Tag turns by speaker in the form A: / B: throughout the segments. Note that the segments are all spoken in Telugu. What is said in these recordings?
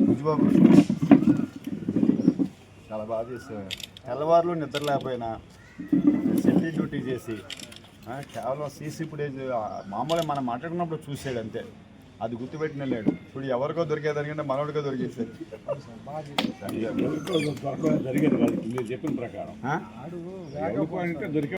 A: బుజ్జిబాబు చాలా బాగా చేసావు తెల్లవారులు నిద్ర లేకపోయినా సెంట్రీ డ్యూటీ చేసి కేవలం సీసీ ఫుటేజ్ మామూలుగా మనం మాట్లాడుకున్నప్పుడు చూసాడు అంతే. అది గుర్తుపెట్టిన లేడు. ఇప్పుడు ఎవరికో దొరికేదానికంటే మనోడికో దొరికేసాడు
B: జరిగేది కాదు. మీరు చెప్పిన ప్రకారం. దొరికే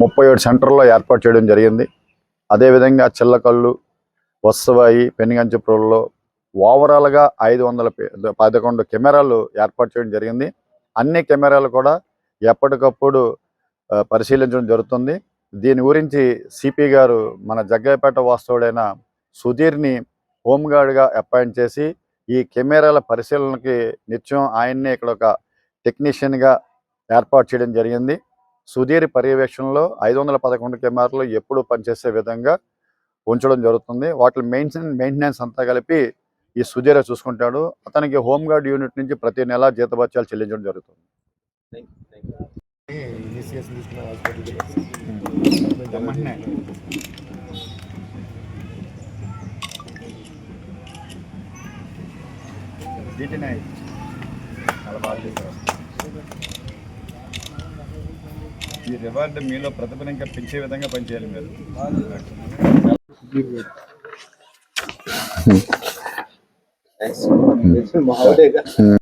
A: ముప్పై ఏడు సెంటర్లో ఏర్పాటు చేయడం జరిగింది. అదేవిధంగా చిల్లకల్లు వస్తవాయి పెనుగంచపురంలో ఓవరాల్గా ఐదు వందల పదకొండు కెమెరాలు ఏర్పాటు చేయడం జరిగింది. అన్ని కెమెరాలు కూడా ఎప్పటికప్పుడు పరిశీలించడం జరుగుతుంది. దీని గురించి సిపి గారు మన జగ్గయ్యపేట వాస్తవుడైన సుధీర్ని హోంగార్డ్గా అపాయింట్ చేసి ఈ కెమెరాల పరిశీలనకి నిత్యం ఆయన్నే ఇక్కడ ఒక టెక్నీషియన్గా ఏర్పాటు చేయడం జరిగింది. సుధీర్ పర్యవేక్షణలో ఐదు వందల పదకొండు కెమెరాలు ఎప్పుడూ పనిచేసే విధంగా ఉంచడం జరుగుతుంది. వాటి మెయింటెన్ మెయింటెనెన్స్ అంతా కలిపి ఈ సుధీర చూసుకుంటాడు. అతనికి హోంగార్డ్ యూనిట్ నుంచి ప్రతి నెల జీతభత్యాలు చెల్లించడం జరుగుతుంది. చాలా బాగా చేశారు ఈ రివార్డు మీలో ప్రతిభను ఇంకా పెంచే విధంగా పనిచేయాలి మీరు. Hmm. Hmm. Hmm.